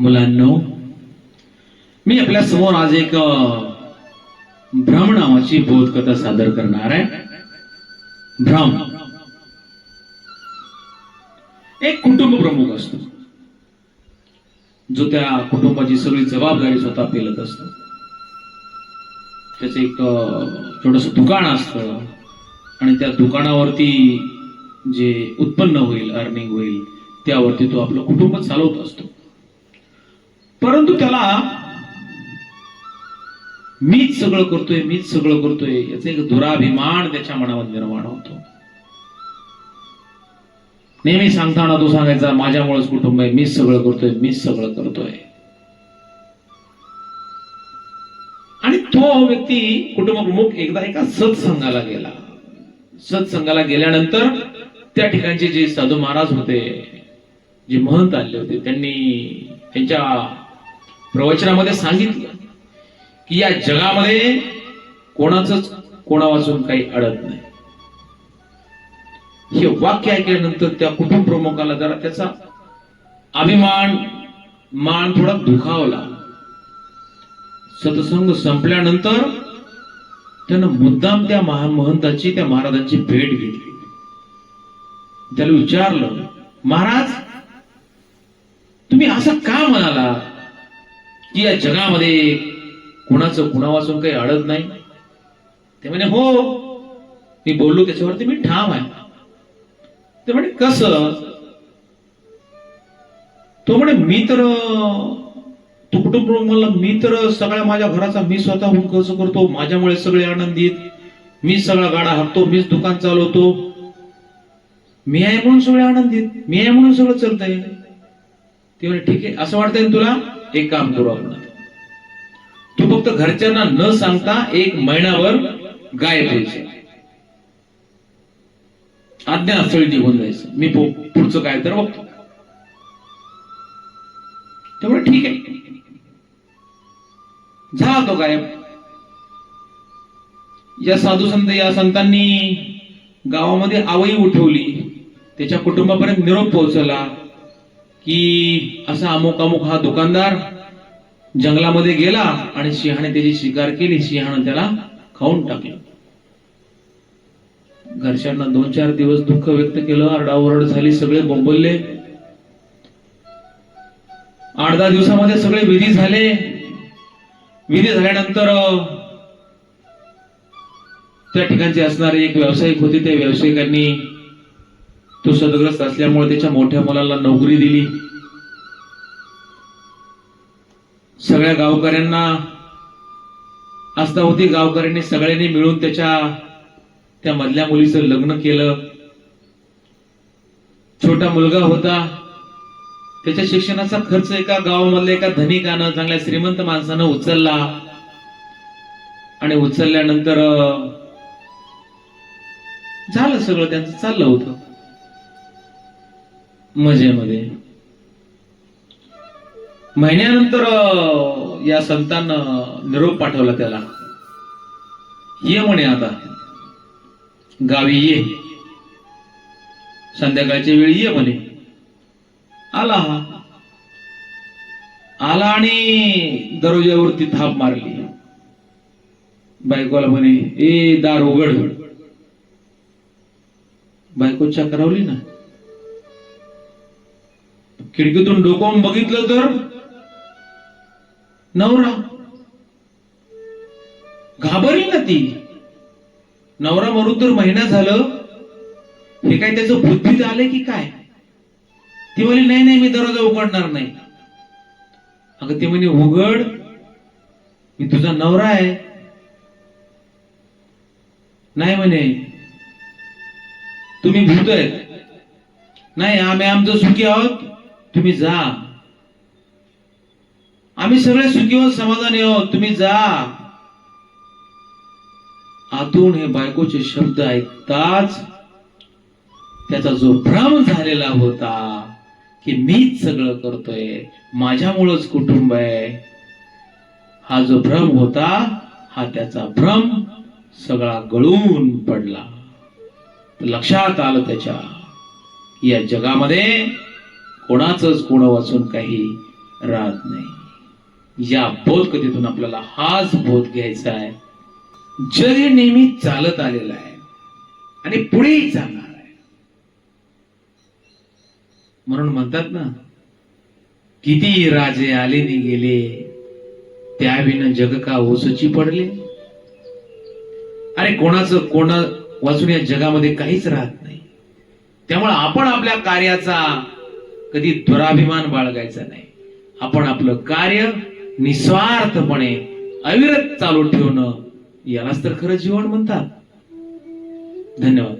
मुलांनो मी आपल्यासमोर आज एक भ्रम नावाची बोधकथा सादर करणार आहे. भ्रम. एक कुटुंब प्रमुख असतो. जो त्या कुटुंबाची सगळी जबाबदारी स्वतः पेलत असतो. त्याचं एक छोटस दुकान असतं. आणि त्या दुकानावरती जे उत्पन्न होईल अर्निंग होईल त्यावरती तो आपलं कुटुंब चालवत असतो. परंतु त्याला मीच सगळं करतोय मीच सगळं करतोय याचा एक दुराभिमान त्याच्या मनामध्ये निर्माण होतो. नेहमी सांगताना तो सांगायचा माझ्यामुळेच कुटुंब आहे मीच सगळं करतोय मीच सगळं करतोय. आणि तो व्यक्ती कुटुंब प्रमुख एकदा एका सत्संगाला गेला. सत्संगाला गेल्यानंतर त्या ठिकाणचे जे साधू महाराज होते जे महंत आले होते त्यांनी त्यांच्या प्रवचनामध्ये सांगितलं की या जगामध्ये कोणाच कोणा वाचून काही अडत नाही. हे वाक्य ऐकल्यानंतर त्या कुटुंब प्रमुखाला जरा त्याचा अभिमान मान थोडा दुखावला. सतसंग संपल्यानंतर त्यानं मुद्दाम त्या महान महंताची त्या महाराजांची भेट घेतली. त्याला विचारलं महाराज तुम्ही असं का म्हणाला? की या जगामध्ये कुणाचं कुणापासून काही अडत नाही? ते म्हणे हो मी बोललो त्याच्यावरती मी ठाम आहे. ते म्हणे कस? तो म्हणे मी तर तो मला मी तर सगळ्या माझ्या घराचा मी स्वतःहून कसं करतो माझ्यामुळे सगळे आनंदित. मी सगळा गाडा हाकतो मीच दुकान चालवतो. मी आहे म्हणून सगळे आनंदित. मी आहे म्हणून सगळं चालतंय. ते म्हणे ठीक आहे असं वाटतंय तुला? एक काम करू आपण. तू फक्त घरच्यांना न सांगता एक महिनाभर गायब व्हायचे आज्ञा स्थळी निघून जायचं. मी पुढचं काय तर बघतो. तेवढं ठीक आहे. झाला तो गायब. या साधू संत या संतांनी गावामध्ये आवई उठवली. त्याच्या कुटुंबापर्यंत निरोप पोहोचला. की असा अमुक अमुक हा दुकानदार जंगलामध्ये गेला आणि सिंहाने त्याची शिकार केली. सिंहानं त्याला खाऊन टाकलं. घरच्यांना दोन चार दिवस दुःख व्यक्त केलं. आरडाओरड झाली सगळे बोंबलले. आठ दहा दिवसामध्ये सगळे विधी झाले. विधी झाल्यानंतर त्या ठिकाणचे असणारे एक व्यावसायिक होते. त्या व्यावसायिकांनी तो सदग्रस्त असल्यामुळे त्याच्या मोठ्या मुलाला नोकरी दिली. सगळ्या गावकऱ्यांना आस्था होती गावकऱ्यांनी सगळ्यांनी मिळून त्याच्या त्या मधल्या मुलीचं लग्न केलं. छोटा मुलगा होता. त्याच्या शिक्षणाचा खर्च एका गावामधल्या एका धनिकानं चांगल्या श्रीमंत माणसानं उचलला. आणि उचलल्यानंतर झालं सगळं त्यांचं चाललं होतं. मजेमध्ये. महिन्यानंतर या संतान निरोप पाठवला त्याला. ये म्हणे आता. गावी ये. संध्याकाळच्या वेळी ये म्हणे. आला हा. आला आणि दरवाज्यावरती थाप मारली. बायकोला म्हणे ए दार उघड. बायको चक्रावली ना. खिडकीतून डोकावून बघितलं तर नवरा. घाबरली ना ती. नवरा मरून तर महिना झालं. हे काय त्याचं बुद्धीत आले की काय? ती म्हणे नाही नाही मी दरवाजा उघडणार नाही. अगं ती म्हणे उघड. मी तुझा नवरा आहे. नाही म्हणे तुम्ही भूत आहेत. नाही आम्ही आमचं सुखी आहोत. तुम्ही जा. आम्ही सगळे सुखी समाधानी आहोत. तुम्ही जा. आतून हे बायकोचे शब्द ऐकताच त्याचा जो भ्रम झालेला होता की मीच सगळं करतोय माझ्यामुळंच कुटुंब आहे हा जो भ्रम होता हा त्याचा भ्रम सगळा गळून पडला. लक्षात आलं त्याच्या या जगामध्ये कोणाच गुण वाचून काही राहत नाही. या बोध कथेतून आपल्याला हाच बोध घ्यायचा आहे. जग हे नेहमी चालत आलेलं आहे आणि पुढेही चालणार आहे. म्हणून म्हणतात ना किती राजे आले नि गेले त्याविन जग का ओसची पडले? अरे कोणाचं कोणा वाचून या जगामध्ये काहीच राहत नाही. त्यामुळे आपण आपल्या कार्याचा कधी दुराभिमान बाळगायचा नाही. आपण आपलं कार्य निस्वार्थपणे अविरत चालू ठेवणं यालाच तर खरं जीवन म्हणतात. धन्यवाद.